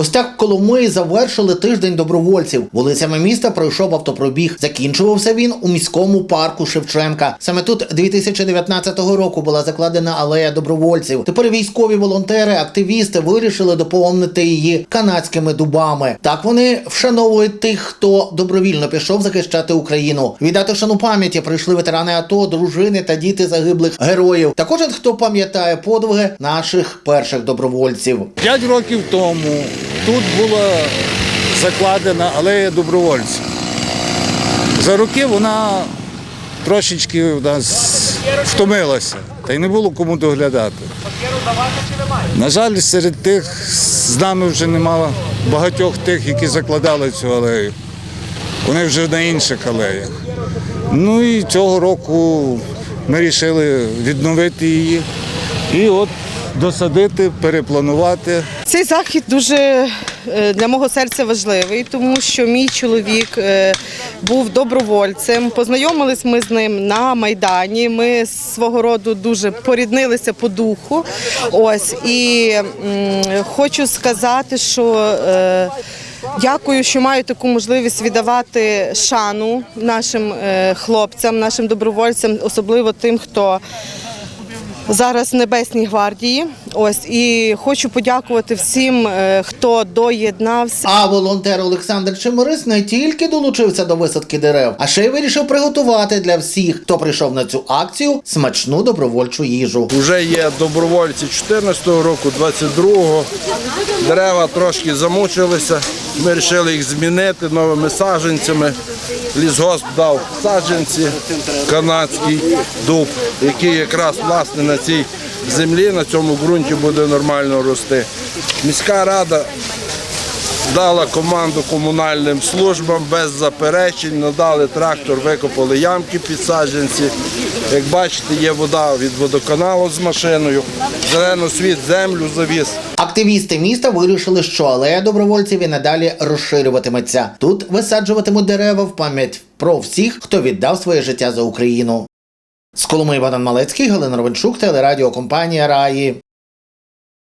Ось так Коломиї завершили тиждень добровольців. Вулицями міста пройшов автопробіг. Закінчувався він у міському парку Шевченка. Саме тут 2019 року була закладена алея добровольців. Тепер військові волонтери, активісти вирішили доповнити її канадськими дубами. Так вони вшановують тих, хто добровільно пішов захищати Україну. Віддати шану пам'яті прийшли ветерани АТО, дружини та діти загиблих героїв. Та кожен, хто пам'ятає подвиги наших перших добровольців. П'ять років тому тут була закладена алея добровольців. За роки вона трошечки в нас втомилася, та й не було кому доглядати. На жаль, серед тих з нами вже немає багатьох тих, які закладали цю алею. Вони вже на інших алеях. Ну і цього року ми вирішили відновити її і от досадити, перепланувати. Цей захід дуже е, для мого серця важливий, тому що мій чоловік е, був добровольцем. Познайомились ми з ним на майдані. Ми свого роду дуже поріднилися по духу. Ось і хочу сказати, що. е, Дякую, що маю таку можливість віддавати шану нашим хлопцям, нашим добровольцям, особливо тим, хто зараз Небесній гвардії. Ось і хочу подякувати всім, е, хто доєднався. А волонтер Олександр Чеморис не тільки долучився до висадки дерев, а ще й вирішив приготувати для всіх, хто прийшов на цю акцію, смачну добровольчу їжу. Вже є добровольці 14-го року, 22-го. Дерева трошки замучилися. Ми вирішили їх змінити новими саджанцями. Лісгосп дав саджанці, канадський дуб, який якраз власне на цій землі, на цьому ґрунті буде нормально рости. Міська рада дала команду комунальним службам без заперечень, надали трактор, викопали ямки під саджанці. Як бачите, є вода від водоканалу з машиною, зелений світ, землю завіз. Активісти міста вирішили, що алея добровольців і надалі розширюватиметься. Тут висаджуватимуть дерева в пам'ять про всіх, хто віддав своє життя за Україну. З Коломиї Богдан Малецький, Галина Ровенчук, телерадіокомпанія Раї.